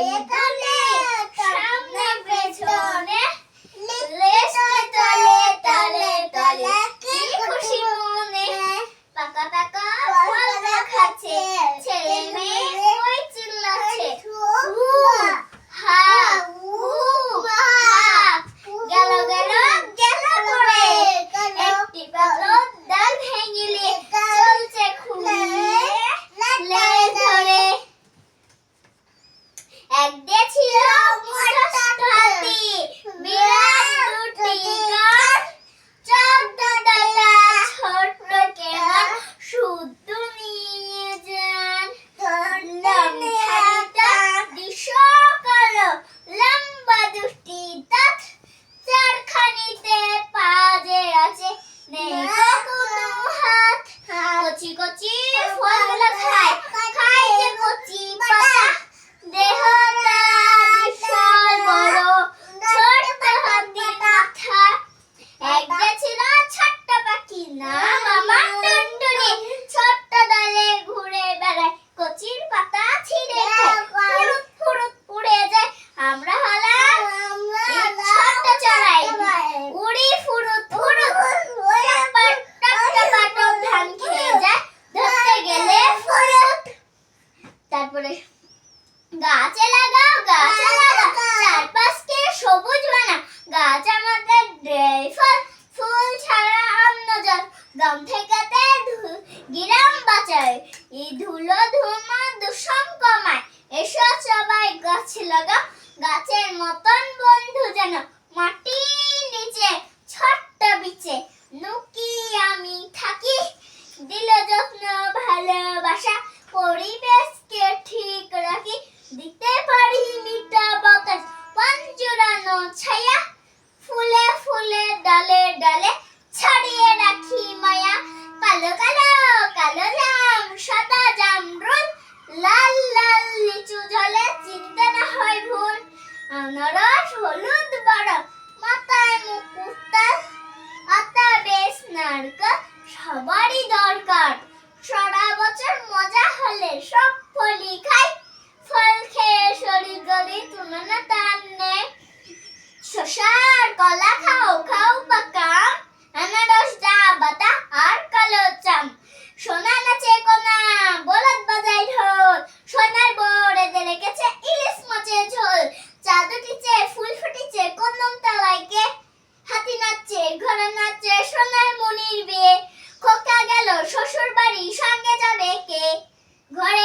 Поехали! এক দিয়ে ছিল মোটা হাতি বিরাট দুটি কাঠ তারপরে গাছে লাগাও গাছে লাগাও। চারপাশকে সবুজ বানা গাছ আমাদের দেয় ফল, ফুল ছাড়া অন্য জল। দম ঠেকাতে গিরাম বাঁচায়। এই ধুলো ধুমা দূষণ কমায়। এসো সবাই গাছ লাগাও। গাছের মতন বন্ধু যেন মাটি নিচে, ছোট্ট বিচে। নুকি আমি থাকি। দিল যত্ন, ভালোবাসা, পরিবেশ আর কলা খাও খাও পাকাম আনারস দা বাতা আর কালো চাম। সোনা নাচে কোনা, বলদ বাজাই ঢোল। সোনার বড়ে দে রেখেছে ইলিশ মাছের ঝোল। চাঁদ উঠিছে ফুল ফুটিছে কন্দম তালাইকে হাতি নাচছে ঘোড়া নাচছে সোনার মনির বিয়ে। খোকা গেল শ্বশুর বাড়ি সঙ্গে যাবে কে? ঘরে